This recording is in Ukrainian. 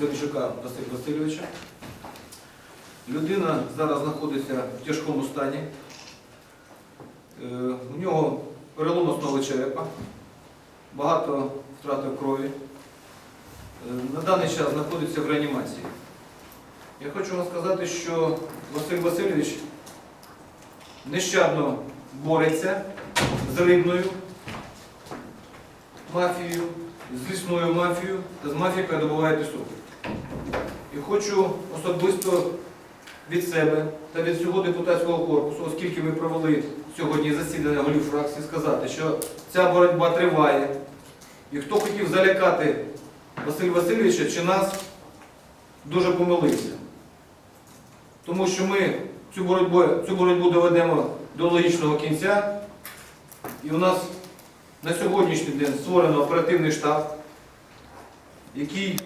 Заліщука Василя Васильовича. Людина зараз знаходиться в тяжкому стані. Е, У нього перелом основи черепа, багато втратив крові. Е, На даний час знаходиться в реанімації. Я хочу вам сказати, що Василь Васильович нещадно бореться з рибною мафією, з лісною мафією та з мафією, яка добуває пісок. І хочу особисто від себе та від всього депутатського корпусу, оскільки ми провели сьогодні засідання голів фракції, сказати, що ця боротьба триває. І хто хотів залякати Василя Васильовича чи нас, дуже помилився. Тому що ми цю боротьбу, цю боротьбу доведемо до логічного кінця. І у нас на сьогоднішній день створено оперативний штаб, який